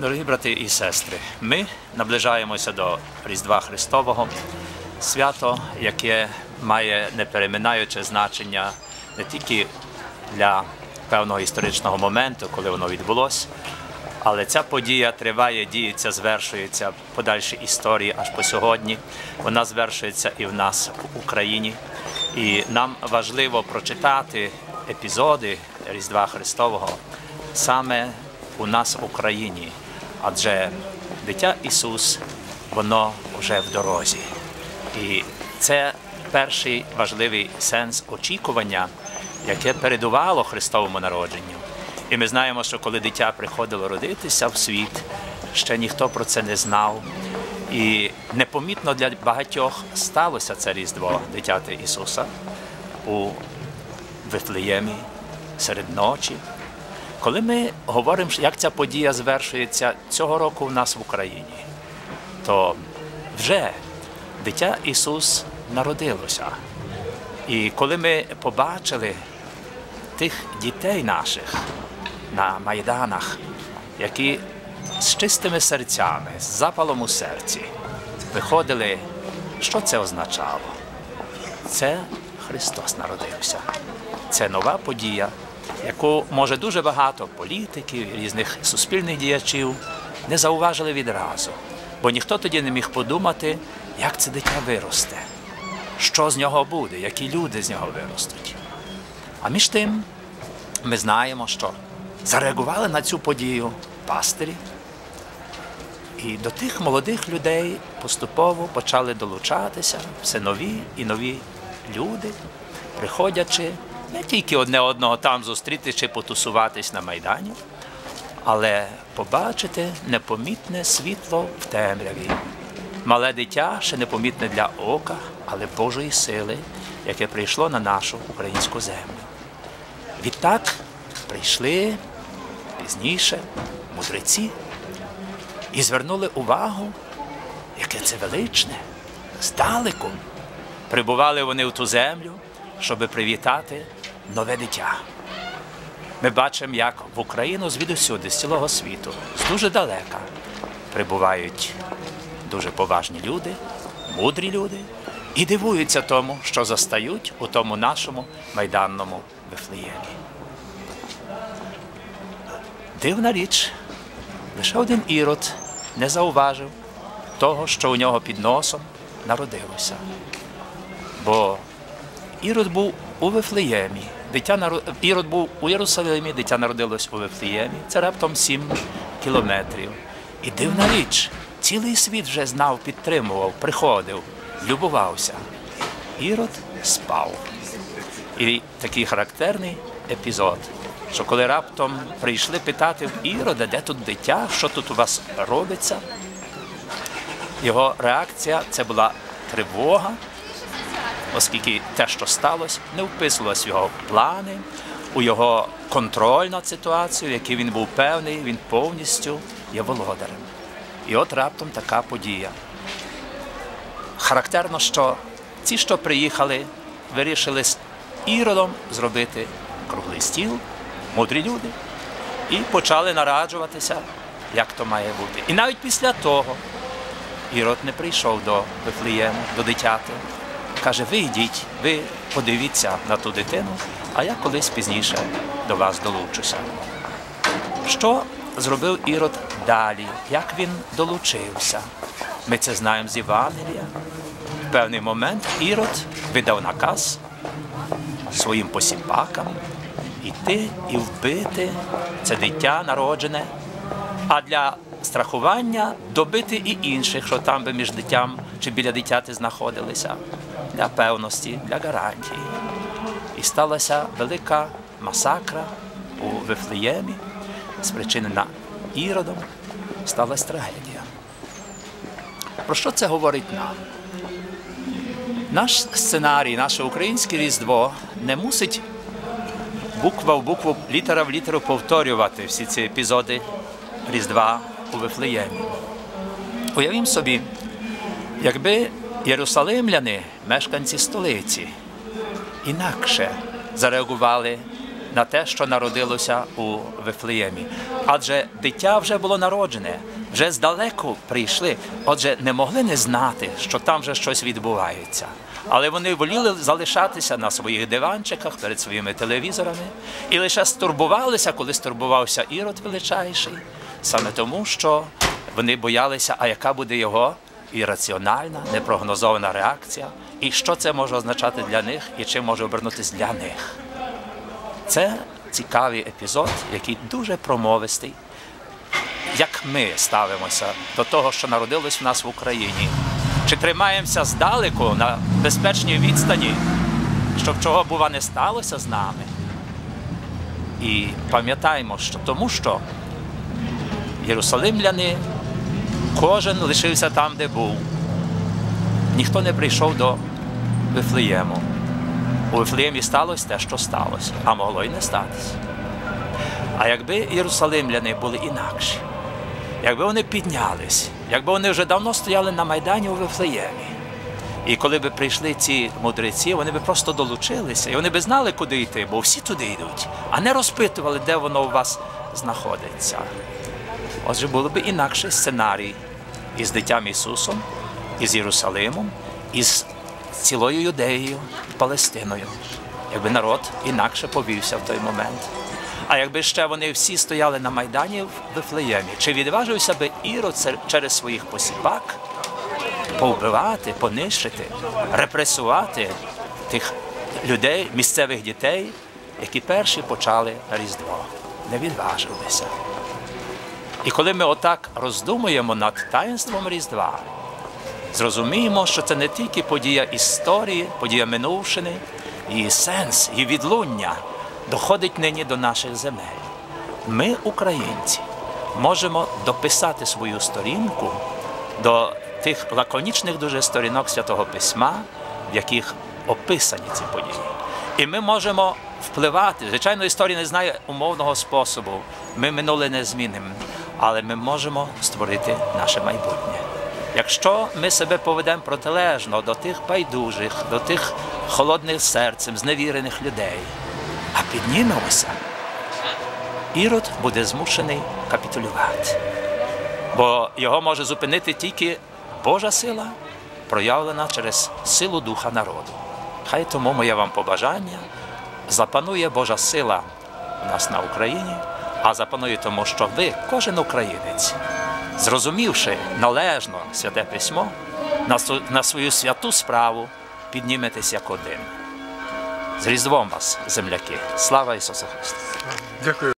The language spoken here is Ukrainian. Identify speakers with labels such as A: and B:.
A: Дорогі брати і сестри, ми наближаємося до Різдва Христового, свято, яке має непереминаюче значення не тільки для певного історичного моменту, коли воно відбулося, але ця подія триває, діється, звершується в подальшій історії аж по сьогодні. Вона звершується і в нас в Україні. І нам важливо прочитати епізоди Різдва Христового саме у нас в Україні, адже дитя Ісус, воно вже в дорозі. І це перший важливий сенс очікування, яке передувало Христовому народженню. І ми знаємо, що коли дитя приходило родитися в світ, ще ніхто про це не знав. І непомітно для багатьох сталося це Різдво дитяти Ісуса у Вифлеємі серед ночі. Коли ми говоримо, як ця подія звершується цього року у нас в Україні, то вже дитя Ісус народилося. І коли ми побачили тих дітей наших на майданах, які з чистими серцями, з запалом у серці виходили, що це означало? Це Христос народився. Це нова подія, яку може дуже багато політиків, різних суспільних діячів не зауважили відразу. Бо ніхто тоді не міг подумати, як це дитя виросте, що з нього буде, які люди з нього виростуть. А між тим ми знаємо, що зареагували на цю подію пастирі. І до тих молодих людей поступово почали долучатися все нові і нові люди, приходячи не тільки одне одного там зустріти чи потусуватись на Майдані, але побачити непомітне світло в темряві. Мале дитя ще непомітне для ока, але Божої сили, яке прийшло на нашу українську землю. Відтак прийшли пізніше мудреці і звернули увагу, яке це величне, здалеку. Прибували вони в ту землю, щоб привітати нове дитя. Ми бачимо, як в Україну звідусюди, з цілого світу, з дуже далека прибувають дуже поважні люди, мудрі люди і дивуються тому, що застають у тому нашому майданному Вифлеємі. Дивна річ, лише один ірод не зауважив того, що у нього під носом народилося. Бо Ірод був у Вифлеємі, дитя наро... Ірод був у Єрусалимі, дитя народилось у Вифлеємі. Це раптом сім кілометрів. І дивна річ, цілий світ вже знав, підтримував, приходив, любувався. Ірод спав. І такий характерний епізод, що коли раптом прийшли питати в Ірода, де тут дитя, що тут у вас робиться, його реакція це була тривога, оскільки те, що сталося, не вписувалось в його плани, у його контроль над ситуацією, який він був певний, він повністю є володарем. І от раптом така подія. Характерно, що ці, що приїхали, вирішили з іродом зробити круглий стіл, мудрі люди, і почали нараджуватися, як то має бути. І навіть після того Ірод не прийшов до Вифлеєму, до дитяти. Каже, ви йдіть, ви подивіться на ту дитину, а я колись пізніше до вас долучуся. Що зробив Ірод далі? Як він долучився? Ми це знаємо з Євангелія. В певний момент Ірод видав наказ своїм посіпакам іти і вбити це дитя народжене, а для страхування добити і інших, що там би між дитям чи біля дитяти знаходилися, для певності, для гарантії. І сталася велика масакра у Вифлеємі, спричинена іродом, сталася трагедія. Про що це говорить нам? Наш сценарій, наше українське різдво не мусить буква в букву, літера в літеру повторювати всі ці епізоди Різдва у Вифлеємі. Уявім собі, якби єрусалимляни, мешканці столиці, інакше зареагували на те, що народилося у Вифлеємі. Адже дитя вже було народжене, вже здалеку прийшли, отже, не могли не знати, що там вже щось відбувається. Але вони воліли залишатися на своїх диванчиках перед своїми телевізорами і лише стурбувалися, коли стурбувався Ірод величайший, саме тому, що вони боялися, а яка буде його ірраціональна, непрогнозована реакція, і що це може означати для них, і чим може обернутися для них. Це цікавий епізод, який дуже промовистий. Як ми ставимося до того, що народилось в нас в Україні? Чи тримаємося здалеку на безпечній відстані, щоб чого бува не сталося з нами? І пам'ятаємо, що тому що єрусалимляни, кожен лишився там, де був. Ніхто не прийшов до Вифлеєму. У Вифлеємі сталося те, що сталося, а могло й не статися. А якби єрусалимляни були інакші, якби вони піднялись, якби вони вже давно стояли на Майдані у Вифлеємі, і коли б прийшли ці мудреці, вони б просто долучилися, і вони б знали, куди йти, бо всі туди йдуть, а не розпитували, де воно у вас знаходиться. Отже, було б інакший сценарій із дитям Ісусом, із Єрусалимом, із цілою Юдеєю, Палестиною, якби народ інакше повівся в той момент. А якби ще вони всі стояли на Майдані в Вифлеємі, чи відважився би Ірод через своїх посіпак повбивати, понищити, репресувати тих людей, місцевих дітей, які перші почали Різдво, не відважилися. І коли ми отак роздумуємо над таїнством Різдва, зрозуміємо, що це не тільки подія історії, подія минувшини, її сенс, її відлуння доходить нині до наших земель. Ми, українці, можемо дописати свою сторінку до тих лаконічних дуже сторінок Святого Письма, в яких описані ці події. І ми можемо впливати. Звичайно, історія не знає умовного способу. Ми минуле не змінимо, але ми можемо створити наше майбутнє. Якщо ми себе поведемо протилежно до тих байдужих, до тих холодних серцем, зневірених людей, а піднімемося, Ірод буде змушений капітулювати. Бо його може зупинити тільки Божа сила, проявлена через силу духа народу. Хай тому моє вам побажання запанує Божа сила у нас на Україні, а запанує тому, що ви, кожен українець, зрозумівши належно святе письмо, на свою святу справу підніметесь як один. З Різдвом вас, земляки! Слава Ісусу Христу!
B: Дякую.